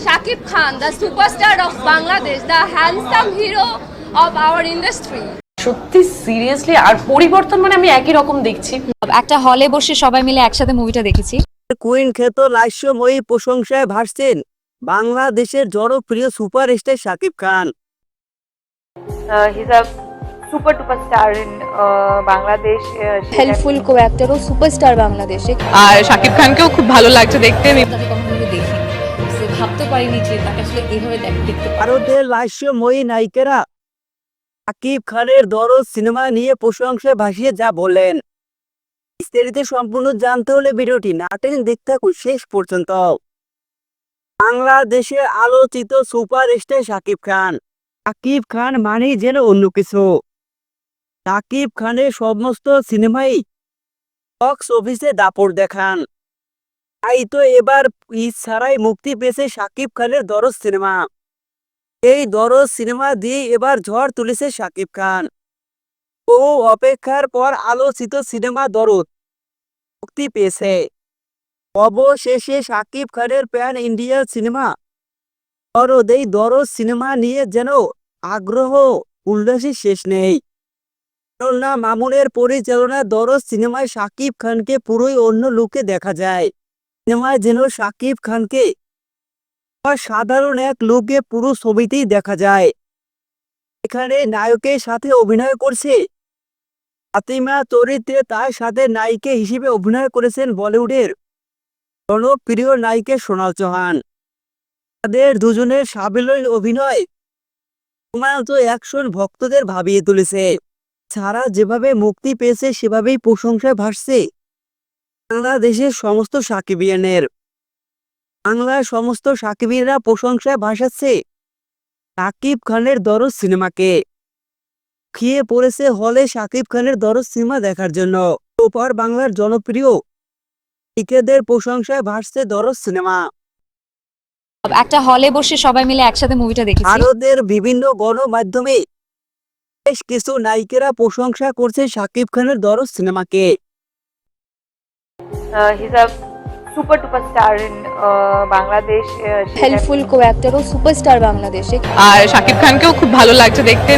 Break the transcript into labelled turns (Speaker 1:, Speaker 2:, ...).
Speaker 1: Shakib Khan, the superstar of Bangladesh, the handsome hero of our industry.
Speaker 2: সত্যি seriously আর পরিবর্তন মানে আমি একই রকম দেখছি
Speaker 3: একটা হলে বসে সবাই মিলে একসাথে মুভিটা দেখেছি
Speaker 4: কুইন খ্যাত লাস্যময়ী প্রশংসায় ভাসছেন বাংলাদেশের জনপ্রিয় superstar Shakib Khan
Speaker 5: he's a super duper star in uh, Bangladesh. Uh, she
Speaker 6: helpful co actor O superstar বাংলাদেশে
Speaker 7: আর শাকিব খানকেও খুব ভালো লাগছে দেখতে আমি
Speaker 8: ভাবতে পারিনি যে তাকে আসলে এইভাবে দেখ- দেখতে।
Speaker 4: ভারতের লাস্যময়ী নায়িকারা শাকিব খানের দরজ সিনেমা নিয়ে প্রশংসায় ভাসিয়ে যা বললেন। বিস্তারিত সম্পূর্ণ জানতে হলে ভিডিওটি নাটেন দেখতে থাকুন শেষ পর্যন্ত। বাংলাদেশে আলোচিত সুপারস্টার শাকিব খান। শাকিব খান মানেই যেন অন্য কিছু। শাকিব খানের সমস্ত সিনেমাই বক্স অফিসে দাপট দেখান। তাই তো এবার ঈদ ছাড়াই মুক্তি পেয়েছে শাকিব খানের দরজ সিনেমা। এই দরজ সিনেমা দিয়ে এবার ঝড় তুলেছে শাকিব খান। ও অপেক্ষার পর আলোচিত সিনেমা দরদ মুক্তি পেয়েছে। অবশেষে শাকিব খানের প্যান ইন্ডিয়া সিনেমা দরদ এই দরজ সিনেমা নিয়ে যেন আগ্রহ উল্লাসের শেষ নেই। মামুনের পরিচালনা দরজ সিনেমায় শাকিব খানকে পুরোই অন্য লুকে দেখা যায়। সিনেমায় যেন শাকিব খানকে সাধারণ এক লোককে পুরো ছবিতেই দেখা যায়। এখানে নায়কের সাথে অভিনয় করছে। ফাতিমা চরিত্রে তার সাথে নায়িকা হিসেবে অভিনয় করেছেন বলিউডের জনপ্রিয় নায়িকা সোনাল চৌহান। তাদের দুজনের সাবিলের অভিনয় ক্রমাগত অ্যাকশন ভক্তদের ভাবিয়ে তুলেছে। ছাড়া যেভাবে মুক্তি পেয়েছে, সেভাবেই প্রশংসায় ভাসছে। বাংলাদেশের সমস্ত সাকিবিয়ানের বাংলার সমস্ত সাকিবিরা প্রশংসায় ভাসাচ্ছে। সাকিব খানের দরজ সিনেমাকে খেয়ে পড়েছে হলে সাকিব খানের দরজ সিনেমা দেখার জন্য। ওপর বাংলার জনপ্রিয় টিকেদের প্রশংসায় ভাসছে দরজ সিনেমা।
Speaker 3: একটা হলে বসে সবাই মিলে একসাথে মুভিটা দেখেছি।
Speaker 4: ভারতের বিভিন্ন গণমাধ্যমে বেশ কিছু নায়িকেরা প্রশংসা করছে সাকিব খানের Dorod সিনেমাকে।
Speaker 5: He's a super duper star in Bangladesh Bangladesh. Uh,
Speaker 6: helpful co actor ও সুপারস্টার বাংলাদেশে
Speaker 7: আর শাকিব খানকেও খুব ভালো লাগছে দেখতে